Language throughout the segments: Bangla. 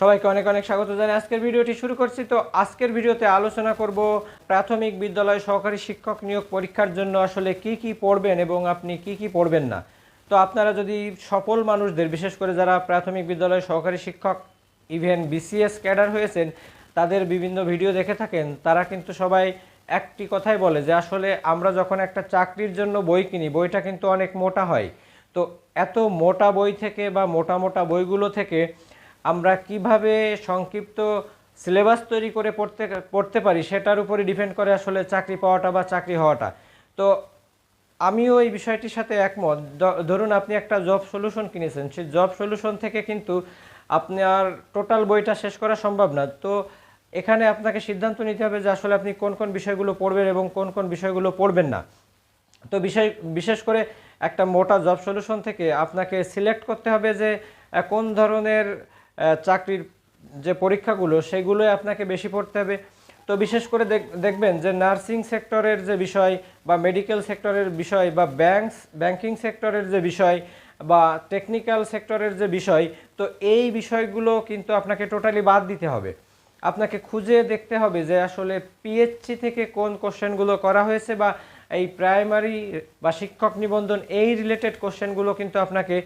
সবাইকে অনেক অনেক স্বাগত জানাই। আজকের ভিডিওটি শুরু করছি। তো আজকের ভিডিওতে আলোচনা করব প্রাথমিক বিদ্যালয় সহকারী শিক্ষক নিয়োগ পরীক্ষার জন্য আসলে কি কি পড়বেন এবং আপনি কি কি পড়বেন না। তো আপনারা যদি সফল মানুষদের, বিশেষ করে যারা প্রাথমিক বিদ্যালয় সহকারী শিক্ষক ইভেন বিসিএস ক্যাডার হয়েছেন, তাদের বিভিন্ন ভিডিও দেখে থাকেন, তারা কিন্তু সবাই একটি কথাই বলে যে আসলে আমরা যখন একটা চাকরির জন্য বই কিনি, বইটা কিন্তু অনেক মোটা হয়। তো এত মোটা বই থেকে বা মোটা মোটা বইগুলো থেকে আমরা কীভাবে সংক্ষিপ্ত সিলেবাস তৈরি করে পড়তে পড়তে পারি সেটার উপরে ডিপেন্ড করে আসলে চাকরি পাওয়াটা বা চাকরি হওয়াটা। তো আমিও এই বিষয়টির সাথে একমত। ধরুন আপনি একটা জব সলিউশন কিনেছেন, সেই জব সলিউশন থেকে কিন্তু আপনার টোটাল বইটা শেষ করা সম্ভব না। তো এখানে আপনাকে সিদ্ধান্ত নিতে হবে যে আসলে আপনি কোন কোন বিষয়গুলো পড়বেন এবং কোন কোন বিষয়গুলো পড়বেন না। তো বিষয়, বিশেষ করে একটা মোটা জব সলিউশন থেকে আপনাকে সিলেক্ট করতে হবে যে কোন ধরনের চাকরির যে পরীক্ষাগুলো, সেগুলো আপনাকে বেশি পড়তে হবে। তো বিশেষ করে দেখ- দেখবেন যে নার্সিং সেক্টরের যে বিষয় বা মেডিকেল সেক্টরের বিষয় বা ব্যাংকস, ব্যাংকিং সেক্টরের যে বিষয় বা টেকনিক্যাল সেক্টরের যে বিষয়, তো এই বিষয়গুলো কিন্তু আপনাকে টোটালি বাদ দিতে হবে। আপনাকে খুঁজে দেখতে হবে যে আসলে পিএইচসি থেকে কোন কোশ্চেনগুলো করা হয়েছে বা এই প্রাইমারি বা শিক্ষক নিবন্ধন এই রিলেটেড কোশ্চেনগুলো কিন্তু আপনাকে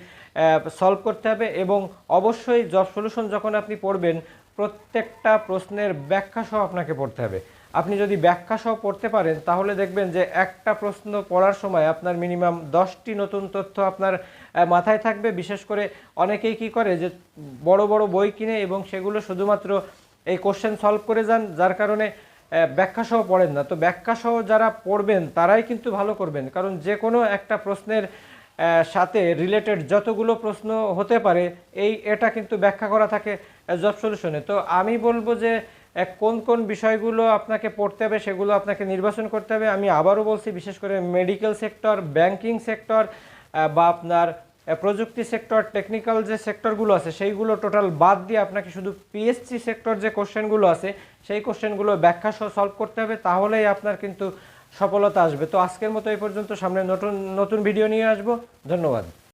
সলভ করতে হবে এবং অবশ্যই জব সলিউশন যখন আপনি পড়বেন, প্রত্যেকটা প্রশ্নের ব্যাখ্যা সহ আপনাকে পড়তে হবে। আপনি যদি ব্যাখ্যা সহ পড়তে পারেন, তাহলে দেখবেন যে একটা প্রশ্ন পড়ার সময় আপনার মিনিমাম দশটি নতুন তথ্য আপনার মাথায় থাকবে। বিশেষ করে অনেকেই কি করে যে বড় বড় বই কিনে এবং সেগুলো শুধুমাত্র এই কোশ্চেন সলভ করে যান, যার কারণে আহ, ব্যাখ্যা সহ পড়েন না। তো ব্যাখ্যা সহ যারা পড়বেন তারাই কিন্তু ভালো করবেন। কারণ যে কোনো একটা প্রশ্নের সাথে রিলেটেড যতগুলো প্রশ্ন হতে পারে এই এটা কিন্তু ব্যাখ্যা করা থাকে জব সলিউশনে তো আমি বলব যে কোন কোন বিষয়গুলো আপনাকে পড়তে হবে সেগুলো আপনাকে নির্বাচন করতে হবে। আমি আবারও বলছি বিশেষ করে মেডিকেল সেক্টর ব্যাংকিং সেক্টর বা আপনার প্রযুক্তি সেক্টর টেকনিক্যাল যে সেক্টরগুলো আছে, সেইগুলো টোটাল বাদ দিয়ে আপনাকে শুধু পিএসসি সেক্টর যে কোশ্চেনগুলো আছে, সেই কোশ্চেনগুলো ব্যাখ্যা সহ সলভ করতে হবে, তাহলেই আপনার কিন্তু সফলতা আসবে। তো আজকের মতো এই পর্যন্ত, সামনে নতুন নতুন ভিডিও নিয়ে আসব। ধন্যবাদ।